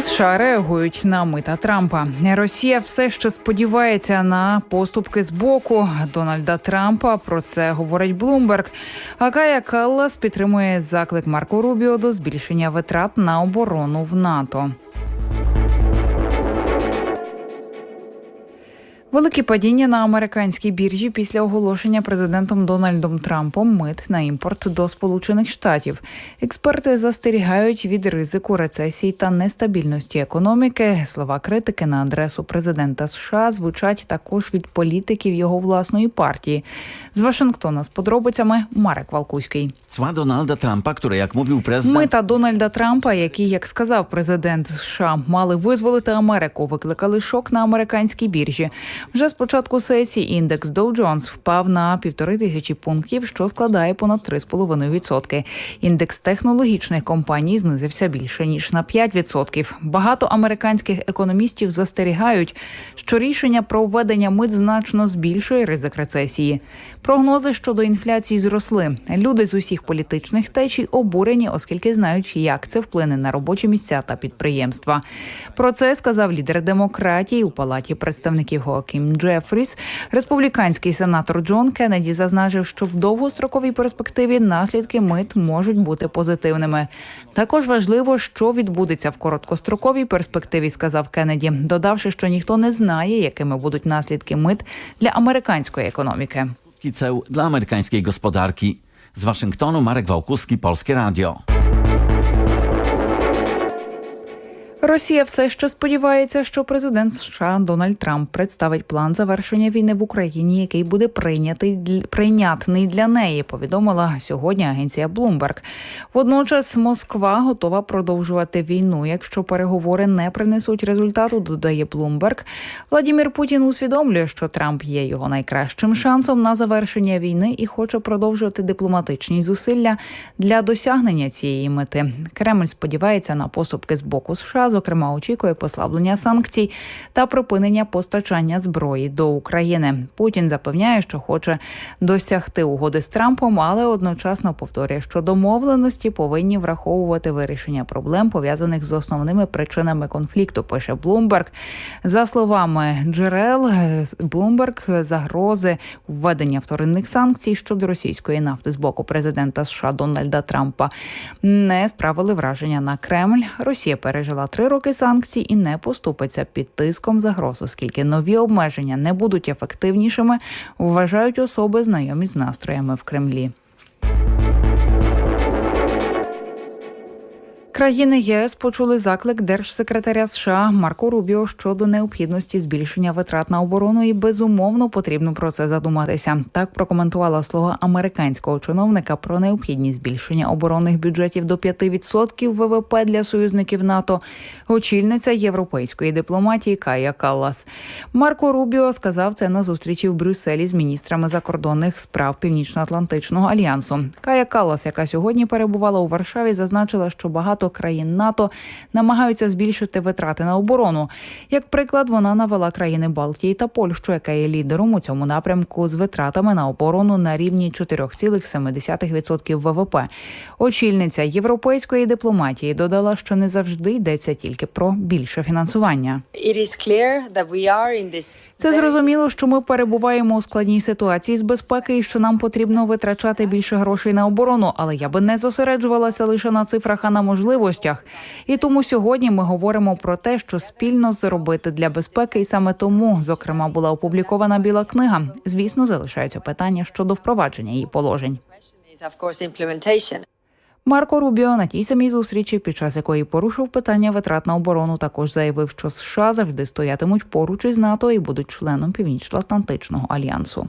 США реагують на мита Трампа. Росія все ще сподівається на поступки з боку Дональда Трампа. Про це говорить Блумберг. А Кая Каллас підтримує заклик Марко Рубіо до збільшення витрат на оборону в НАТО. Великі падіння на американській біржі після оголошення президентом Дональдом Трампом мит на імпорт до Сполучених Штатів. Експерти застерігають від ризику рецесії та нестабільності економіки. Слова критики на адресу президента США звучать також від політиків його власної партії. З Вашингтона з подробицями Марек Валкуський. Cła Donalda Trumpa, które, jak mówił prezydent, Мита Дональда Трампа, які, як сказав президент США, мали визволити Америку, викликали шок на американській біржі. Вже з початку сесії індекс Dow Jones впав на півтори тисячі пунктів, що складає понад 3,5%. Індекс технологічних компаній знизився більше ніж на 5%. Багато американських економістів застерігають, що рішення про введення мит значно збільшує ризик рецесії. Прогнози щодо інфляції зросли. Люди з усіх політичних течій обурені, оскільки знають, як це вплине на робочі місця та підприємства. Про це сказав лідер демократії у палаті представників Гоакім Джефріс. Республіканський сенатор Джон Кеннеді зазначив, що в довгостроковій перспективі наслідки мит можуть бути позитивними. Також важливо, що відбудеться в короткостроковій перспективі, сказав Кеннеді, додавши, що ніхто не знає, якими будуть наслідки мит для американської економіки. ceł dla amerykańskiej gospodarki. Z Waszyngtonu Marek Wałkuski, Polskie Radio. Росія все ще сподівається, що президент США Дональд Трамп представить план завершення війни в Україні, який буде прийнятий прийнятний для неї. Повідомила сьогодні агенція Bloomberg. Водночас Москва готова продовжувати війну, якщо переговори не принесуть результату. Додає Bloomberg. Владімір Путін усвідомлює, що Трамп є його найкращим шансом на завершення війни і хоче продовжувати дипломатичні зусилля для досягнення цієї мети. Кремль сподівається на поступки з боку США, зокрема, очікує послаблення санкцій та припинення постачання зброї до України. Путін запевняє, що хоче досягти угоди з Трампом, але одночасно повторює, що домовленості повинні враховувати вирішення проблем пов'язаних з основними причинами конфлікту. Пише Bloomberg. За словами джерел Bloomberg, загрози введення вторинних санкцій щодо російської нафти з боку президента США Дональда Трампа не справили враження на Кремль. Росія пережила три роки санкцій і не поступиться під тиском загроз, оскільки нові обмеження не будуть ефективнішими, вважають особи знайомі з настроями в Кремлі. Країни ЄС почули заклик держсекретаря США Марко Рубіо щодо необхідності збільшення витрат на оборону і безумовно потрібно про це задуматися. Так прокоментувала слова американського чиновника про необхідність збільшення оборонних бюджетів до 5% ВВП для союзників НАТО. Очільниця європейської дипломатії Кая Каллас. Марко Рубіо сказав це на зустрічі в Брюсселі з міністрами закордонних справ Північно-Атлантичного альянсу. Кая Каллас, яка сьогодні перебувала у Варшаві, зазначила, що багато країн НАТО намагаються збільшити витрати на оборону. Як приклад, вона навела країни Балтії та Польщу, яка є лідером у цьому напрямку з витратами на оборону на рівні 4,7% ВВП. Очільниця європейської дипломатії додала, що не завжди йдеться тільки про більше фінансування. Це зрозуміло, що ми перебуваємо у складній ситуації з безпеки і що нам потрібно витрачати більше грошей на оборону, але я би не зосереджувалася лише на цифрах, а на можливостях. І тому сьогодні ми говоримо про те, що спільно зробити для безпеки, і саме тому, зокрема, була опублікована біла книга. Звісно, залишаються питання щодо впровадження її положень. Марко Рубіо на тій самій зустрічі, під час якої порушив питання витрат на оборону, також заявив, що США завжди стоятимуть поруч із НАТО і будуть членом Північно-Атлантичного альянсу.